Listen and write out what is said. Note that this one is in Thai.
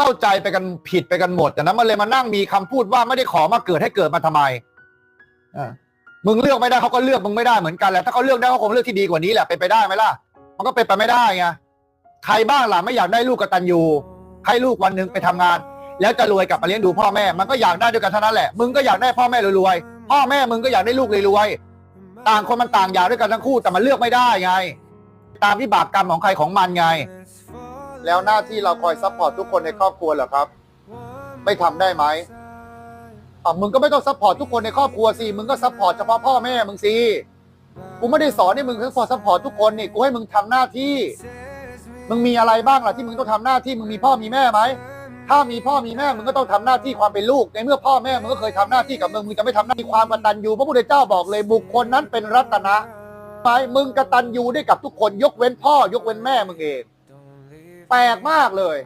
เข้าใจไปกันผิดไปกันหมดแต่นั้นมันเลยมานั่งมีคำพูดว่าไม่ได้ขอมาเกิดให้เกิดมาทำไมอะมึงเลือกไม่ได้เขาก็เลือกมึงไม่ได้เหมือนกันแหละถ้าเขาเลือกได้เขาคงเลือกที่ดีกว่านี้แหละเป็นไปได้ไหมล่ะ มันก็เป็นไปไม่ได้ไงใครบ้างล่ะไม่อยากได้ลูกกตัญญูให้ลูกวันหนึ่งไปทำงาน แล้วจะรวยกลับมาเลี้ยงดูพ่อแม่ มันก็อยากได้ด้วยกันเท่านั้นแหละมึงก็อยากได้พ่อแม่รวยๆพ่อแม่มึงก็อยากได้ลูกรวยๆต่างคนมันต่างอยากด้วยกันทั้งคู่แต่มันเลือกไม่ได้ไง ตามวิบากกรรมของใครของมันไง แล้วหน้าที่เราคอยซัพพอร์ตทุกคนในครอบครัวเหรอครับ ไม่ทำได้ไหมอะมึงก็ไม่ต้องซัพพอร์ตทุกคนในครอบครัวสิมึงก็ซัพพอร์ตเฉพาะพ่อแม่มึงสิกูไม่ได้สอนให้มึงซัพพอร์ตซัพพอร์ตทุกคนนี่กูให้มึงทำหน้าที่ มึงมีอะไรบ้างล่ะที่มึงต้องทำหน้าที่มึงมีพ่อมีแม่ไหมถ้ามีพ่อมีแม่มึงก็ต้องทำหน้าที่ความเป็นลูกในเมื่อพ่อแม่มึงก็เคยทำหน้าที่กับมึงมึงจะไม่ทำหน้าที่ความกตัญญูพระพุทธเจ้าบอกเลยบุคคลนั้นเป็นรัตนะไปมึงกตัญญูได้กับทุกคนยกเว้นพ่อยกเว้นแม่มึงเอง แปลกมากเลย